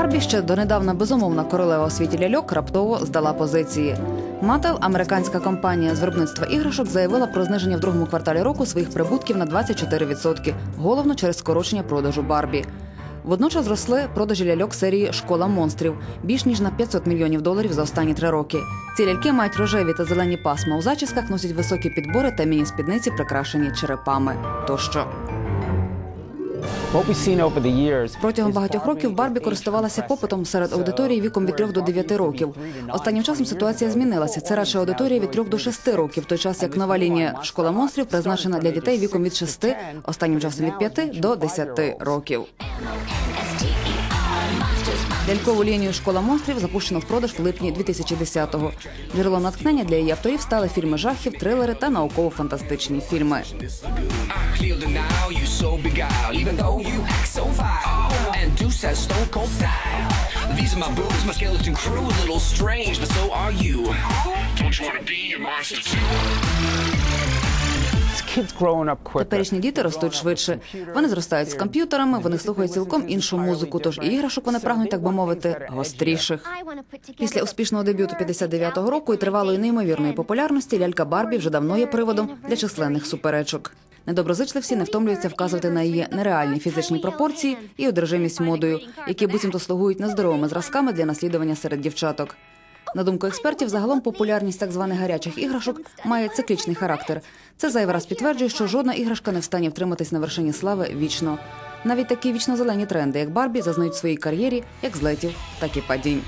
Барбі ще донедавна безумовна королева у світі ляльок раптово здала позиції. Мател, американська компанія з виробництва іграшок, заявила про зниження в другому кварталі року своїх прибутків на 24%, головно через скорочення продажу Барбі. Водночас зросли продажі ляльок серії Школа монстрів більш ніж на 500 мільйонів доларів за останні три роки. Ці ляльки мають рожеві та зелені пасма у зачісках, носять високі підбори та міні-спідниці, прикрашені черепами. Тощо. Протягом багатьох років Барбі користувалася попитом серед аудиторії віком від 3 до 9 років. Останнім часом ситуація змінилася. Це радше аудиторія від 3 до 6 років, в той час як нова лінія школа монстрів призначена для дітей віком від 6, останнім часом від 5 до 10 років. Лялькову лінію школа монстрів запущено в продаж в липні 2010-го. Джерелом натхнення для її авторів стали фільми жахів, трилери та науково-фантастичні фільми. These are my boobs, my skeleton crew, a little strange, but so are you. Don't you wanna be a monster too? Теперішні діти ростуть швидше. Вони зростають з комп'ютерами, вони слухають цілком іншу музику. Тож і іграшок вони прагнуть, так би мовити, гостріших. Після успішного дебюту 59-го року і тривалої неймовірної популярності лялька Барбі вже давно є приводом для численних суперечок. Недоброзичливці не втомлюються вказувати на її нереальні фізичні пропорції і одержимість модою, які буцімто слугують нездоровими зразками для наслідування серед дівчаток. На думку експертів, загалом популярність так званих гарячих іграшок має циклічний характер. Це зайвий раз підтверджує, що жодна іграшка не встані втриматись на вершині слави вічно. Навіть такі вічно зелені тренди, як Барбі, зазнають своїй кар'єрі як злетів, так і падінь.